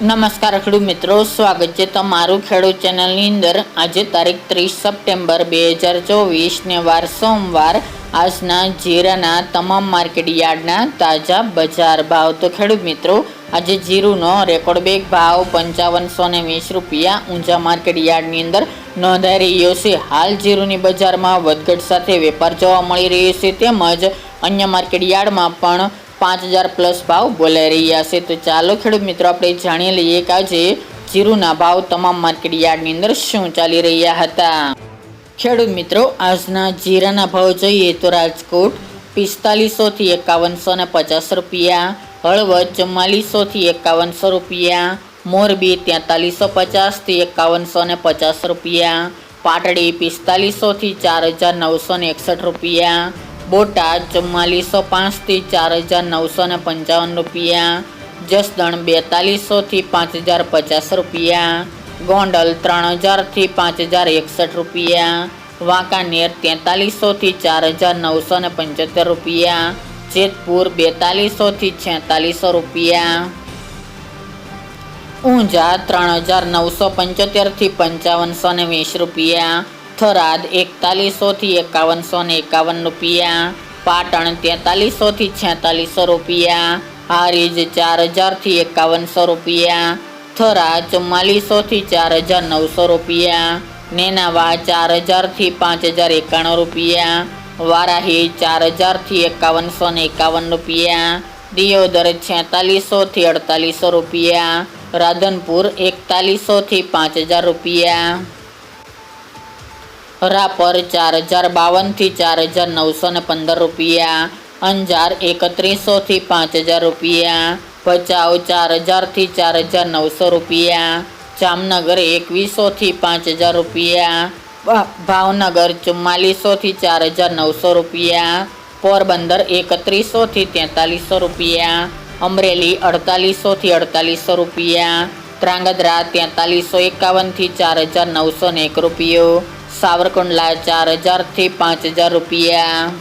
નમસ્કાર ખેડૂત મિત્રો, સ્વાગત છે તમારું ખેડૂત ચેનલની અંદર. આજે તારીખ ત્રીસ સપ્ટેમ્બર બે હજાર ચોવીસને વાર સોમવાર. આજના જીરાના તમામ માર્કેટ યાર્ડના તાજા બજાર ભાવ. તો ખેડૂત મિત્રો, આજે જીરુનો રેકોર્ડ બેગ ભાવ પંચાવનસો ને વીસ રૂપિયા ઊંચા માર્કેટ યાર્ડની અંદર નોંધાઈ રહ્યો છે. હાલ જીરુની બજારમાં વધઘટ સાથે વેપાર જોવા મળી રહ્યો છે. તેમજ અન્ય માર્કેટ યાર્ડમાં પણ પાંચ હજાર પ્લસ ભાવ બોલાઈ રહ્યા છે. તો ચાલો ખેડૂત મિત્રો, આપણે જાણી લઈએ કે આજે જીરુના ભાવ તમામ માર્કેટ યાર્ડની અંદર શું ચાલી રહ્યા હતા. ખેડૂત મિત્રો, આજના જીરાના ભાવ જોઈએ તો રાજકોટ પિસ્તાલીસોથી એકાવનસો ને પચાસ રૂપિયા, હળવદ ચુમ્માલીસોથી એકાવનસો રૂપિયા, મોરબી તેતાલીસો પચાસથી એકાવનસો ને પચાસ રૂપિયા, પાટડી પિસ્તાલીસોથી ચાર હજાર નવસો ને એકસઠ રૂપિયા બોટાદ ચુમ્માલીસો પાંચથી ચાર હજાર નવસો ને પંચાવન રૂપિયા, જસદણ બેતાલીસોથી પાંચ હજાર પચાસ રૂપિયા, ગોંડલ ત્રણ હજારથી પાંચ હજાર એકસઠ રૂપિયા, વાંકાનેર તેતાલીસોથી ચાર હજાર નવસો ને પંચોતેર રૂપિયા, જેતપુર બેતાલીસોથી છેતાલીસો રૂપિયા. ઊંઝા ત્રણ હજાર નવસો પંચોતેરથી પંચાવનસો ને વીસ રૂપિયા થરાદ એકતાલીસોથી એકાવનસો ને એકાવન રૂપિયા, પાટણ તેતાલીસોથી છેતાલીસો રૂપિયા, હારીજ ચાર હજારથી એકાવનસો રૂપિયા થરા ચુમ્માલીસોથી ચાર હજાર નવસો રૂપિયા, નેનાવા ચાર હજારથી પાંચ હજાર એકાણું રૂપિયા, વારાહી ચાર હજારથી એકાવનસો ને એકાવન રૂપિયા, દિયોદર છેતાલીસોથી અડતાલીસો રૂપિયા, રાધનપુર એકતાલીસોથી પાંચ હજાર રૂપિયા. રાપર ચાર હજાર બાવનથી ચાર હજાર નવસો ને પંદર રૂપિયા. અંજાર એકત્રીસોથી પાંચ હજાર રૂપિયા. ભચાઉ ચાર હજારથી ચાર હજાર નવસો રૂપિયા. જામનગર એકવીસોથી પાંચ હજાર રૂપિયા. ભાવનગર ચુમ્માલીસોથી ચાર હજાર નવસો રૂપિયા. પોરબંદર એકત્રીસોથી તેતાલીસો રૂપિયા. અમરેલી અડતાલીસોથી અડતાલીસો રૂપિયા. ત્રાંગધ્રા તેતાલીસો એકાવનથી ચાર હજાર નવસો ને એક રૂપિયો. સાવરકુંડલા ચાર હજારથી પાંચ હજાર રૂપિયા.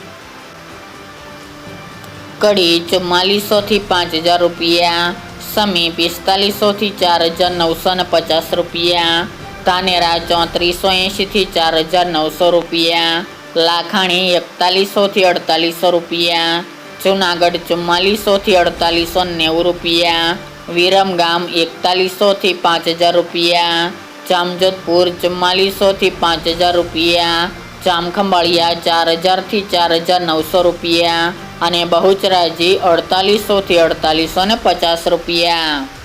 કડી ચુમ્માલીસોથી પાંચ હજાર રૂપિયા. સમી પિસ્તાલીસોથી ચાર હજાર નવસો ને પચાસ રૂપિયા. ધાનેરા ચોત્રીસો એંશીથી ચાર હજાર નવસો રૂપિયા. લાખાણી એકતાલીસોથી અડતાલીસો રૂપિયા. જુનાગઢ ચુમ્માલીસોથી અડતાલીસો નેવું રૂપિયા. વિરમગામ એકતાલીસોથી પાંચ હજાર રૂપિયા. જામજોધપુર ચુમ્માલીસોથી પાંચ હજાર રૂપિયા, જામખંભાળિયા ચાર હજારથી ચાર હજાર નવસો રૂપિયા અને બહુચરાજી અડતાલીસોથી અડતાલીસો ને પચાસ રૂપિયા.